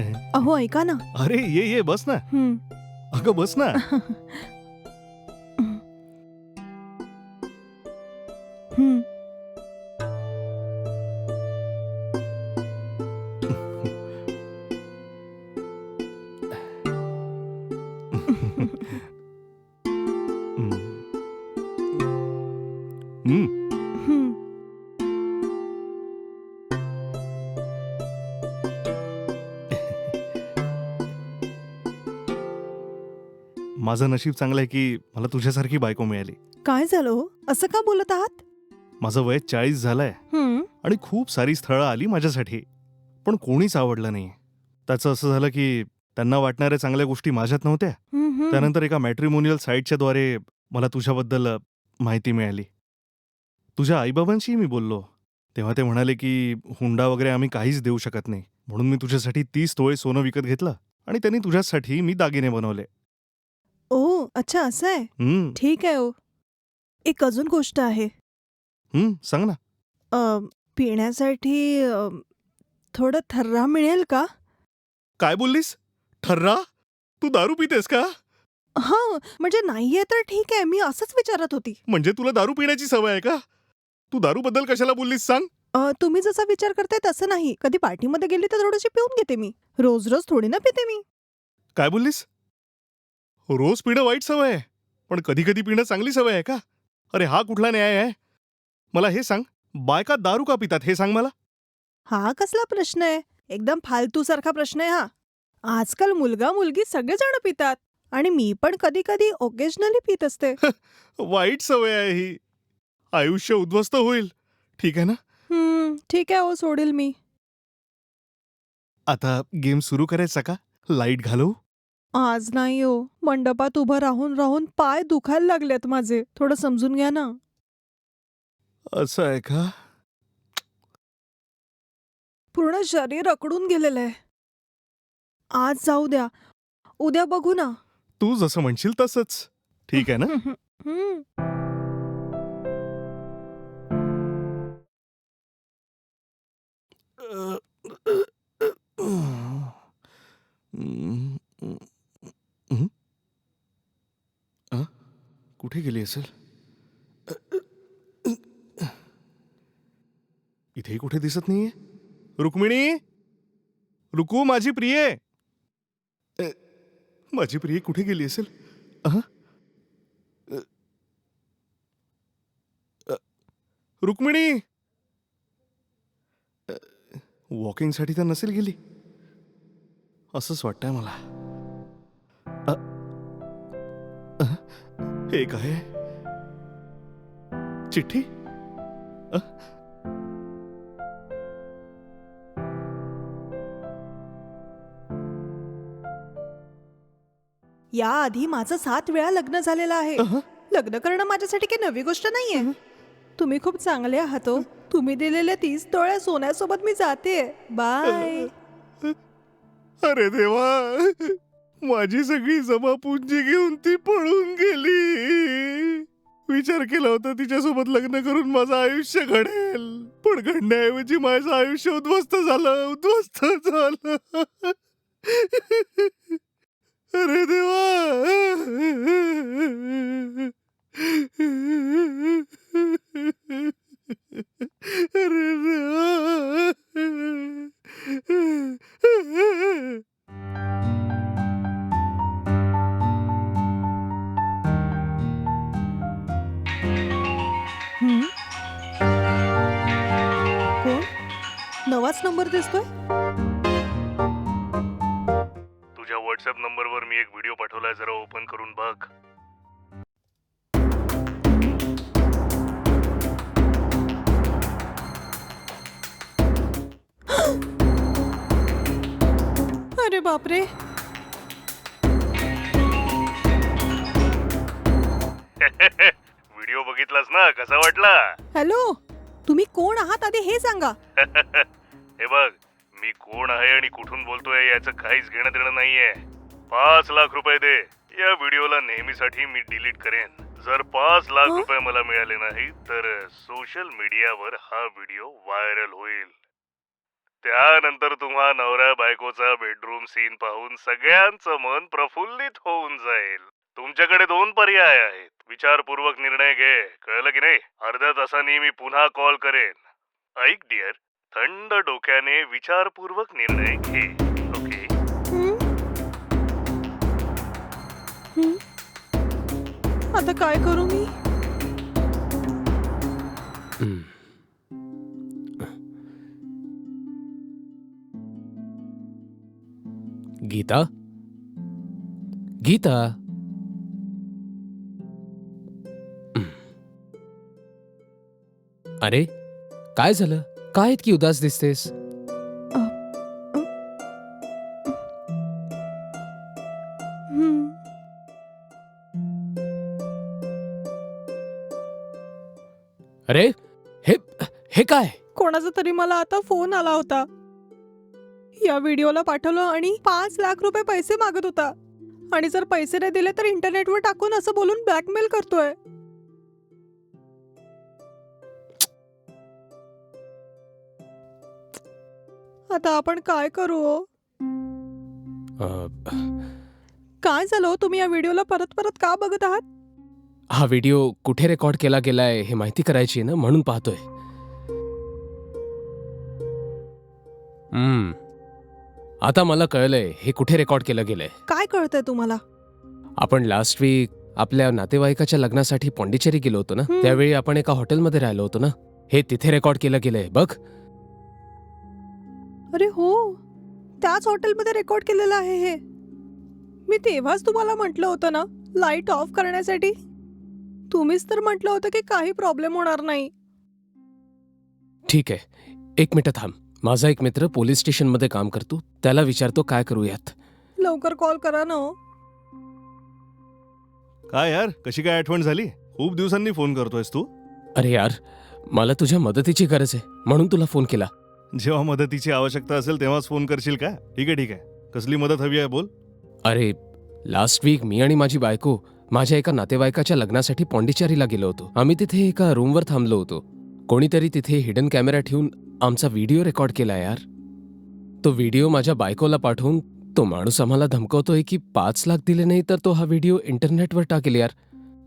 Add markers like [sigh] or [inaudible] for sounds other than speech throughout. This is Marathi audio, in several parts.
अहो ऐका ना अरे ये ये बस ना हं. अगं बस ना हं. हम्म. हं. माझं नशीब चांगलं आहे की मला तुझ्यासारखी बायको मिळाली. काय झालं हो? असं का बोलत आहात? माझं वय चाळीस झालंय. हं. आणि खूप सारी स्थळं आली माझ्यासाठी. पण कोणीच आवडलं नाही त्याचं असं झालं की त्यांना वाटणाऱ्या चांगल्या गोष्टी माझ्यात नव्हत्या. हं, हं. त्यानंतर एका मॅट्रिमोनियल साईटच्या द्वारे मला तुझ्याबद्दल अ, माहिती मिळाली. तुझ्या आईबाबांशी मी बोललो. तेव्हा ते म्हणाले की हुंडा वगैरे आम्ही काहीच देऊ शकत नाही. म्हणून मी तुझ्यासाठी तीस तोळे सोनं विकत घेतलं आणि त्यांनी तुझ्यासाठी मी दागिने बनवले. ओ अच्छा असं आहे? हम्म, ठीक आहे ओ. एक अजून गोष्ट आहे. हम्म, सांग ना. अ, पिण्यासाठी अ, थोडं थर्रा मिळेल का? काय बोललीस? ठर्रा तू दारू पितेस का? हा म्हणजे नाहीये तर ठीक आहे मी असंच विचारत होती. म्हणजे तुला दारू पिण्याची सवय आहे का? तू दारू बद्दल कशाला बोललीस सांग. अ, तुम्ही जसा विचार करताय तसं नाही. कधी पार्टीमध्ये गेली तर थोडीशी पिऊन घेते मी. रोज रोज थोडी ना पिते मी. काय बोललीस? रोज पिणं वाईट सवय आहे पण कधी कधी पिणं चांगली सवय आहे का? अरे हा कुठला न्याय आहे? मला हे सांग बायका दारू का पितात हे सांग मला. हा कसला प्रश्न आहे? एकदम फालतू सारखा प्रश्न आहे हा. आजकाल मुलगा मुलगी सगळेजण पितात आणि मी पण कधी कधी ओकेजनली पित असते. [laughs] वाईट सवय आहे ही. आयुष्य उद्ध्वस्त होईल. ठीक आहे ना? हम्म ठीक आहे ओ सोडेल मी. आता गेम सुरू करायचा का? लाइट घालवू. आज नाही हो. मंडपात उभं राहून राहून पाय दुखायला लागलेत माझे. थोडं समजून घ्या ना. असं आहे का? पूर्ण शरीर अकडून गेलेलं आहे. आज जाऊ द्या. उद्या बघू ना. तू जसं म्हणशील तसंच. ठीक आहे ना? [laughs] हम्म. अ? गेली असेल इथेही कुठे दिसत नाहीये रुक्मिणी रुकू माझी प्रिये। माझी प्रिये कुठे गेली असेल रुक्मिणी। वॉकिंगसाठी तर नसेल गेली। असंच वाटतंय मला। हे काय चिठ्ठी? अ? याआधी माझं सात वेळा लग्न झालेलं आहे. अहं. लग्न करणं माझ्यासाठी काही नवी गोष्ट नाहीये. तुम्ही खूप चांगले आहात हो. तुम्ही दिलेल्या तीस तोळ्या सोन्यासोबत मी जाते. बाय. अरे देवा. माझी सगळी जमापुंजी घेऊन ती पळून गेली. विचार केला होता तिच्यासोबत लग्न करून माझं आयुष्य घडेल. पण घडण्याऐवजी माझं आयुष्य उद्ध्वस्त झालं उद्ध्वस्त झालं. अरे देवा! अरे नंबर दिसतोय? तुझ्या व्हॉट्सअप नंबरवर मी एक व्हिडिओ पाठवलाय जरा ओपन करून बघ. [gasps] अरे बापरे! [laughs] व्हिडिओ बघितलास ना? कसा वाटला? हॅलो? तुम्ही कोण आहात? आधी हे सांगा. [laughs] हे बघ मी कोण आहे आणि कुठून बोलतोय याचं काहीच घेणं देणं नाहीये. पाच लाख रुपये दे. या व्हिडिओला नेहमीसाठी मी डिलीट करेन. जर पाच लाख? रुपये मला मिळाले नाही तर सोशल मीडियावर हा व्हिडिओ व्हायरल होईल. त्यानंतर तुम्हा नवरा बायकोचा बेडरूम सीन पाहून सगळ्यांचं मन प्रफुल्लित होऊन जाईल. तुमच्याकडे दोन पर्याय आहेत. विचारपूर्वक निर्णय घे. कळलं की नाही? अर्ध्या तासांनी मी पुन्हा कॉल करेन. ऐक डिअर. थंड डोक्याने विचारपूर्वक निर्णय घे ओके? आता काय करू मी. गीता गीता हम्म. अरे काय झालं काय इतकी उदास दिसतेस. अरे हे हे काय? कोणाचा तरी मला आता फोन आला होता. या व्हिडिओला पाठवलं आणि पाच लाख रुपये पैसे मागत होता. आणि जर पैसे नाही दिले तर इंटरनेटवर टाकून असं बोलून ब्लॅकमेल करतोय. आता आपण काय करू? काय झालं हो? तुम्ही या व्हिडिओला परत परत का बघत आहात? हा व्हिडिओ कुठे रेकॉर्ड केला गेलाय हे माहिती करायची ना म्हणून पाहतोय. हम्म. आता मला कळलंय हे कुठे रेकॉर्ड केलं गेलंय. काय कळतंय तुम्हाला? आपण लास्ट वीक आपल्या नातेवाईकाच्या लग्नासाठी पॉंडिचेरी गेलो होतो ना हम्म. त्यावेळी आपण एका हॉटेलमध्ये राहिलो होतो ना. हे तिथे रेकॉर्ड केलं गेलंय बघ. अरे हो त्याच हॉटेलमध्ये रेकॉर्ड केलेलं आहे हे. मी तेव्हाच तुम्हाला म्हटलं होतं ना लाइट ऑफ करण्यासाठी? तुम्हीच तर म्हटलं होतं की काही प्रॉब्लेम होणार नाही. ठीक आहे एक मिनिट थांब. माझा एक मित्र पोलीस स्टेशनमध्ये काम करतो त्याला विचारतो काय करूयात. लवकर कॉल करा ना हो. काय यार कशी काय आठवण झाली? खूप दिवसांनी फोन करतोयस तू. अरे यार मला तुझ्या मदतीची गरज आहे म्हणून तुला फोन केला. जेव्हा मदतीची आवश्यकता असेल तेव्हाच फोन करशील का? ठीक आहे ठीक आहे. कसली मदत हवी आहे बोल. अरे लास्ट वीक मी आणि माझी बायको माझ्या एका नातेवाईकाच्या लग्नासाठी पॉंडिचेरीला गेलो होतो. आम्ही तिथे एका रूमवर थांबलो होतो. कोणीतरी तिथे हिडन कॅमेरा ठेवून आमचा व्हिडिओ रेकॉर्ड केला यार. तो व्हिडिओ माझ्या बायकोला पाठवून तो माणूस आम्हाला धमकवतोय की पाच लाख दिले नाही तर तो हा व्हिडिओ इंटरनेटवर टाकेल यार.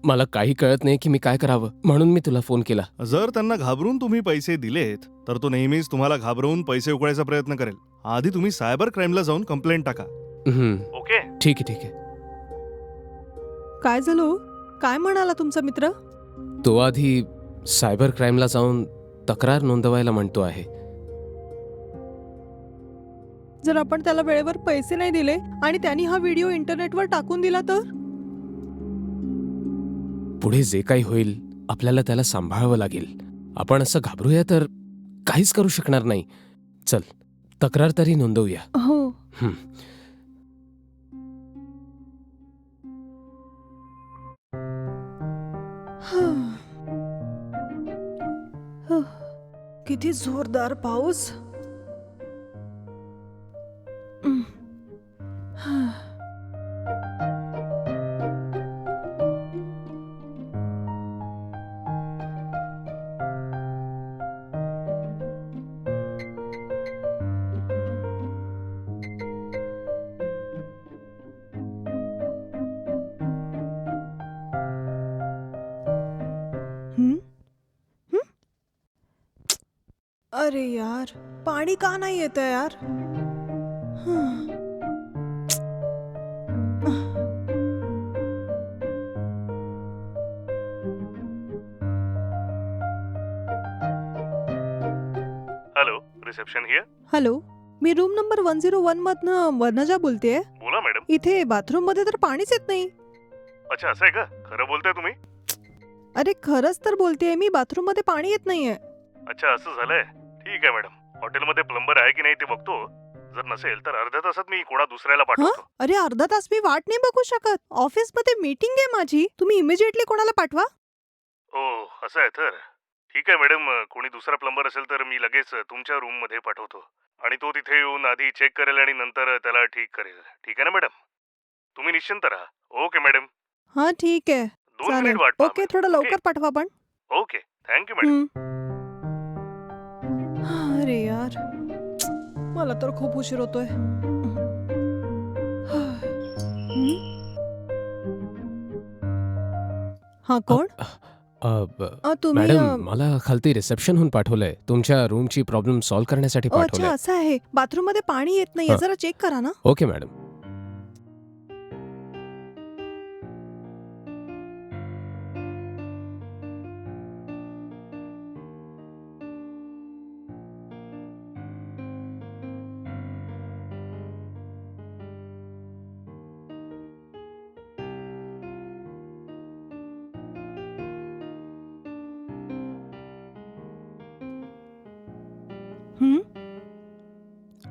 मला काही कळत नाही की मी काय करावं. म्हणून मी तुला फोन केला. जर त्यांना घाबरून तुम्ही पैसे दिलेत तर तो नेहमीच तुम्हाला घाबरवून पैसे उकळायचा प्रयत्न करेल. आधी तुम्ही सायबर क्राईमला जाऊन कंप्लेंट टाका. हम्म, ओके. ठीक आहे ठीक आहे. काय झालं हो? काय म्हणाला तुमचा मित्र? तो आधी सायबर क्राईमला जाऊन तक्रार नोंदवायला म्हणतो आहे. जर आपण त्याला वेळेवर पैसे नाही दिले आणि त्यांनी हा व्हिडिओ इंटरनेटवर टाकून दिला तर? पुढे जे काही होईल आपल्याला त्याला सांभाळावं लागेल. आपण असं घाबरूया तर काहीच करू शकणार नाही. चल तक्रार तरी नोंदवूया. हो. हं. किती जोरदार पाऊस. अरे यार पाणी का नाही येत यार. Hello reception here hello me room number one zero one मधनं वनजा बोलतेय. बोला मॅडम इथे बाथरूममध्ये तर पाणीच येत नाही. अच्छा असं आहे का? खरं बोलताय तुम्ही? अरे खरंच तर बोलतेय मी बाथरूममध्ये पाणी येत नाहीये. अच्छा असं झालंय. ठीक आहे मॅडम. हॉटेलमध्ये प्लंबर आहे की नाही ते बघतो. जर नसेल तर अर्ध्या तासात मी कोणा दुसऱ्याला पाठवतो. अरे अर्धा तास मी वाट नाही बघू शकत. ऑफिसमध्ये मीटिंग आहे माझी. तुम्ही इमिजिएटली कोणाला पाठवा? ओ असं आहे तर. ठीक आहे मॅडम. कोणी दुसरा प्लंबर असेल तर मी लगेच तुमच्या रूममध्ये पाठवतो. आणि तो तिथे येऊन आधी चेक करेल आणि नंतर त्याला ठीक करेल. ठीक आहे ना मॅडम? तुम्ही निश्चिंत राहा. Okay madam. हा ठीक आहे. दोन चालेल. मिनिट वाट पहा, ओके मॅडम. थोडं लवकर पाठवा पण. ओके. Thank you madam. हम्म. अरे यार. मला तर खूप उशीर होतोय. हं? हा कोण? अ, ब- अ, तुम्ही अ, मॅडम मला खालती रिसेप्शनहून पाठवलंय. तुमच्या रूमची प्रॉब्लेम सॉल्व्ह करण्यासाठी ओ, अच्छा पाठवलंय असं आहे. बाथरूममध्ये पाणी येत नाहीये. हा. जरा चेक करा ना. Okay madam.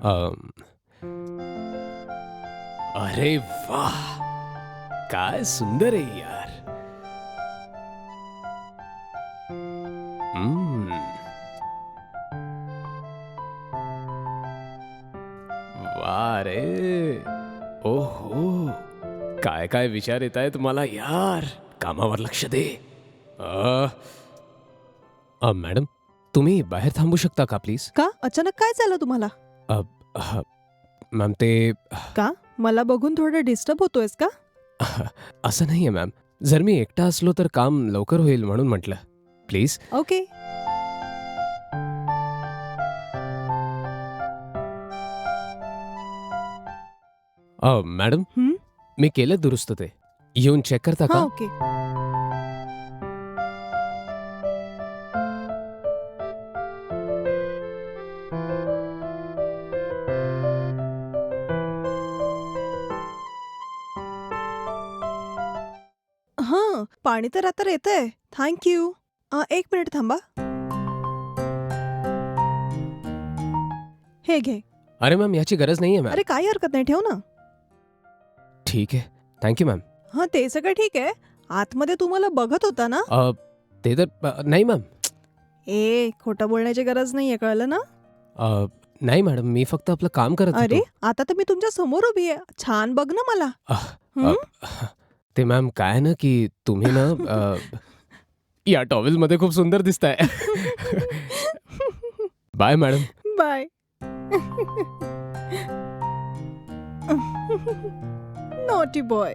अम, अरे वाह काय सुंदर आहे यार. हम्म. वा रे. ओहो काय काय विचार येत आहेत मला यार. कामावर लक्ष दे. अ, अ, मॅडम तुम्ही बाहेर थांबू शकता का प्लीज? का? अचानक काय झालं तुम्हाला? मॅम ते का? मला बघून थोडं डिस्टर्ब होतोयस का? [laughs] असं नाहीये मॅम. जर मी एकटा असलो तर काम लवकर होईल म्हणून म्हटलं. प्लीज ओके अ, मॅडम? हं? मी केलं दुरुस्त ते. येऊन चेक करता हा का ओके हा पाणी तर आता येतंय थँक्यू एक मिनिट थांबा. हे घे. अरे मॅम याची गरज नाहीये मॅम अरे काही हरकत नाही ठेव ना. ठीक आहे. थँक्यू मॅम हा ते सगळं ठीक आहे. आतमध्ये तुम्हाला बघत होता ना? अ, ते तर अ, नाही मॅम ए खोटं बोलण्याची गरज नाहीये कळलं ना? अ, नाही मॅडम मी फक्त आपलं काम करत अरे होतो आता तर मी तुमच्यासमोर उभी आहे. छान बघ ना मला. अह, हं? ते मॅम काय ना की तुम्ही ना [laughs] अ, या टॉवेल मध्ये खूप सुंदर दिसताय. [laughs] Bye madam. Bye. [laughs] Naughty boy